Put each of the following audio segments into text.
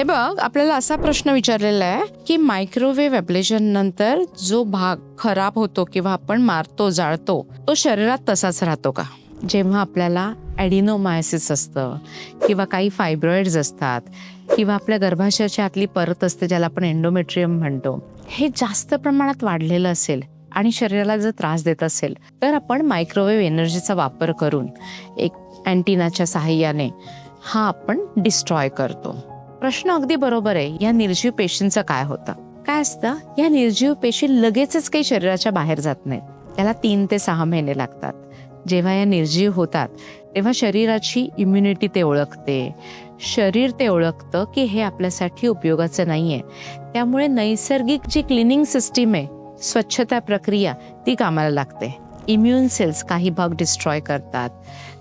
हे बघ आपल्याला असा प्रश्न विचारलेला आहे की मायक्रोवेव्ह ॲब्लेशन नंतर जो भाग खराब होतो किंवा आपण मारतो जाळतो तो शरीरात तसाच राहतो का? जेव्हा आपल्याला ॲडिनोमायसिस असतं किंवा काही फायब्रॉइड्स असतात किंवा आपल्या गर्भाशयाच्या आतली परत असते ज्याला आपण एंडोमेट्रियम म्हणतो हे जास्त प्रमाणात वाढलेलं असेल आणि शरीराला जर त्रास देत असेल तर आपण मायक्रोवेव्ह एनर्जीचा वापर करून एक अँटिनाच्या सहाय्याने हा आपण डिस्ट्रॉय करतो. प्रश्न अगदी बरोबर आहे. या निर्जीव पेशींचं काय होतं? काय असतं? या निर्जीव पेशी लगेचच काही शरीराच्या बाहेर जात नाहीत. त्याला तीन ते सहा महिने लागतात. जेव्हा या निर्जीव होतात तेव्हा शरीराची इम्युनिटी ते ओळखते. शरीर ते ओळखतं की हे आपल्यासाठी उपयोगाचं नाही आहे त्यामुळे नैसर्गिक जी क्लिनिंग सिस्टीम आहे स्वच्छता प्रक्रिया ती कामाला लागते. इम्युन सेल्स काही भाग डिस्ट्रॉय करतात.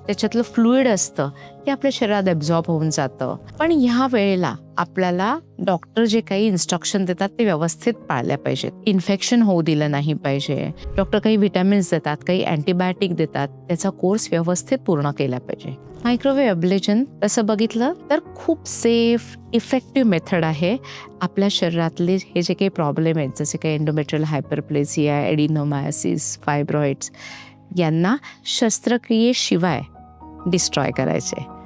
त्याच्यातलं फ्लुईड असतं ते आपल्या शरीरात ॲब्झॉर्ब होऊन जातं. पण ह्या वेळेला आपल्याला डॉक्टर जे काही इन्स्ट्रक्शन देतात ते व्यवस्थित पाळल्या पाहिजेत. इन्फेक्शन होऊ दिलं नाही पाहिजे. डॉक्टर काही व्हिटॅमिन्स देतात काही अँटीबायोटिक देतात. त्याचा कोर्स व्यवस्थित पूर्ण केला पाहिजे. मायक्रोवेव्ह अब्लेजन तसं बघितलं तर खूप सेफ इफेक्टिव्ह मेथड आहे. आपल्या शरीरातले हे जे काही प्रॉब्लेम आहेत जसे काही एंडोमेट्रियल हायपरप्लेसिया एडिनोमायसिस फायब्रॉइड्स यांना शस्त्रक्रियेशिवाय डिस्ट्रॉय करायचे.